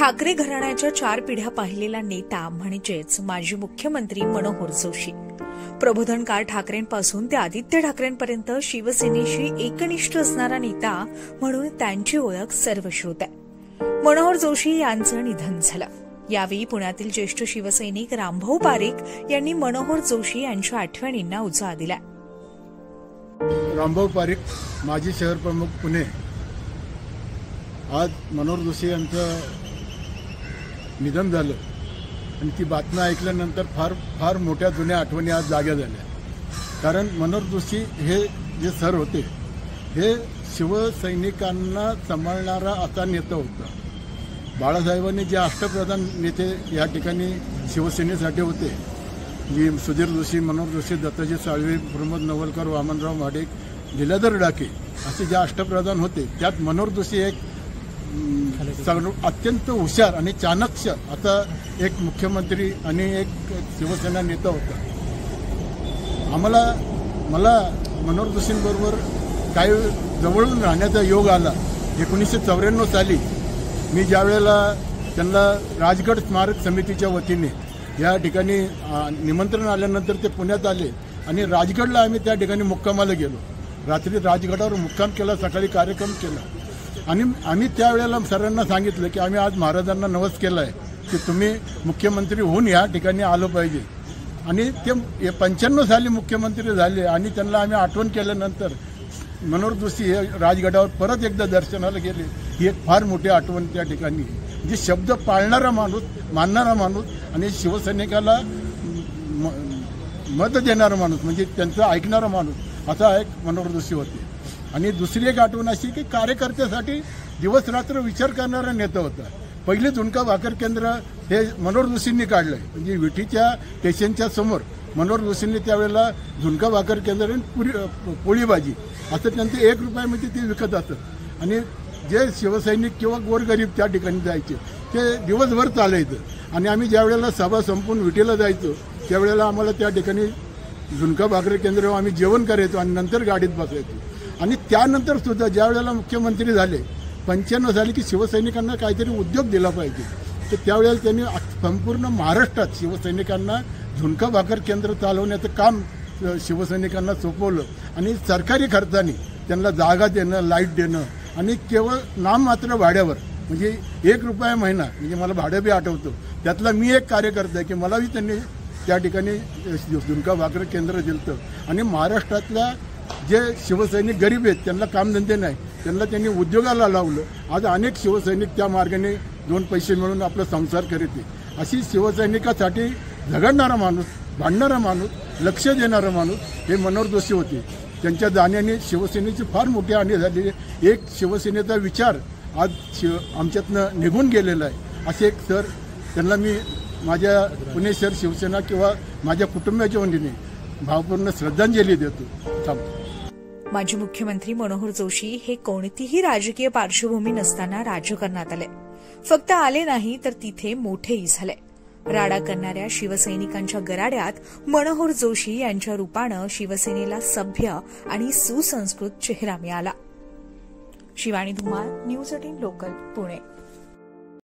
ठाकरे घराण्याच्या चार पिढ्या पाहिलेला नेता म्हणजेच माजी मुख्यमंत्री मनोहर जोशी. प्रबोधनकार ठाकरेंपासून ते आदित्य ठाकरेंपर्यंत शिवसेनेशी एकनिष्ठ असणारा नेता म्हणून त्यांची ओळख सर्वश्रुत आहे मनोहर जोशी यांचं निधन झालं. यावेळी पुण्यातील ज्येष्ठ शिवसैनिक रामभाऊ पारेख यांनी मनोहर जोशी यांच्या आठवणींना उजाळा दिला रामभाऊ पारिक माजी शहर प्रमुख पुणे. आज मनोहर जोशी यांचं निधन झालं. आणि ती बातमी ऐकल्यानंतर फार फार मोठ्या जुन्या आठवणी आज जाग्या झाल्या. कारण मनोहर जोशी हे जे सर होते हे शिवसैनिकांना सांभाळणारा असा नेता होता. बाळासाहेबांनी जे अष्टप्रधान नेते या ठिकाणी शिवसेनेसाठी होते जी सुधीर जोशी मनोहर जोशी दत्ताजी साळवे प्रमोद नवलकर वामनराव महाडिक लीलाधर डाके असे जे अष्टप्रधान होते त्यात मनोहर जोशी एक अं, सगळं अत्यंत हुशार आणि चाणक्य आता एक मुख्यमंत्री आणि एक शिवसेना नेता होता. आम्हाला मला मनोहर जोशींबरोबर काही जवळून राहण्याचा योग आला. एकोणीसशे चौऱ्याण्णव साली मी ज्या वेळेला त्यांना राजगड स्मारक समितीच्या वतीने या ठिकाणी निमंत्रण आल्यानंतर ते पुण्यात आले आणि राजगडला आम्ही त्या ठिकाणी मुक्कामाला गेलो. रात्री राजगडावर मुक्काम केला सकाळी कार्यक्रम केला. आणि आम्ही त्यावेळेला सरांना सांगितलं की आम्ही आज महाराजांना नवस केला आहे की तुम्ही मुख्यमंत्री होऊन या ठिकाणी आलं पाहिजे. आणि ते पंच्याण्णव साली मुख्यमंत्री झाले आणि त्यांना आम्ही आठवण केल्यानंतर मनोहर जोशी हे राजगडावर परत एकदा दर्शनाला गेले. ही एक फार मोठी आठवण त्या ठिकाणी आहे. जे शब्द पाळणारा माणूस मानणारा माणूस आणि शिवसैनिकाला म- मत देणारा माणूस म्हणजे त्यांचं ऐकणारा माणूस असा एक मनोहर जोशी होते. आणि दुसरी एक आठवण अशी की कार्यकर्त्यासाठी दिवस रात्र विचार करणारा नेता होता. पहिले झुणका भाकर केंद्र हे मनोहर जोशींनी काढलंय. म्हणजे विठीच्या स्टेशनच्या समोर मनोहर जोशींनी त्यावेळेला झुणका भाकर केंद्र आणि पुरी पोळी भाजी असं त्यांचं एक रुपयामध्ये म्हणजे ते विकत असत. आणि जे शिवसैनिक किंवा गोरगरीब त्या ठिकाणी जायचे ते दिवसभर चालायचं. आणि आम्ही ज्या वेळेला सभा संपून विटीला जायचो त्यावेळेला आम्हाला त्या ठिकाणी झुणका भाकरी केंद्रावर आम्ही जेवण करायचो आणि नंतर गाडीत बसायचो. आणि त्यानंतर सुद्धा ज्या वेळेला मुख्यमंत्री झाले पंच्याण्णव झाले की शिवसैनिकांना काहीतरी उद्योग दिला पाहिजे. तर त्यावेळेला त्यांनी संपूर्ण महाराष्ट्रात शिवसैनिकांना झुणका भाकर केंद्र चालवण्याचं काम शिवसैनिकांना सोपवलं. आणि सरकारी खर्चाने त्यांना जागा देणं लाइट देणं आणि केवळ नाममात्र भाड्यावर म्हणजे एक रुपया महिना म्हणजे मला भाडं बी आठवतं. त्यातला मी एक कार्यकर्ता आहे की मलाही त्यांनी त्या ठिकाणी झुणका भाकर केंद्र दिलं आणि महाराष्ट्रातल्या जे शिवसैनिक गरीब आहेत त्यांना कामधंदे नाही त्यांना त्यांनी उद्योगाला लावलं. आज अनेक शिवसैनिक त्या मार्गाने दोन पैसे मिळून आपला संसार करीत आहे अशी शिवसैनिकासाठी झगडणारा माणूस भांडणारा माणूस लक्ष देणारा माणूस हे मनोहर जोशी होते. त्यांच्या जाण्याने शिवसेनेची फार मोठी हानी झाली. एक शिवसेनेचा विचार आज शिव आमच्यातनं निघून गेलेला आहे. असे एक सर त्यांना मी माझ्या पुणे शहर शिवसेना किंवा माझ्या कुटुंबाच्या वतीने भावपूर्ण श्रद्धांजली देतो. थांबतो माजी मुख्यमंत्री मनोहर जोशी हे कोणतीही राजकीय पार्श्वभूमी नसताना राजकारणात आले. फक्त आले नाही तर तिथे मोठेही झाले. राडा करणाऱ्या शिवसैनिकांच्या गराड्यात मनोहर जोशी यांच्या रूपानं शिवसेनेला सभ्य आणि सुसंस्कृत चेहरा मिळाला. Shivani Dhumal news eighteen local Pune.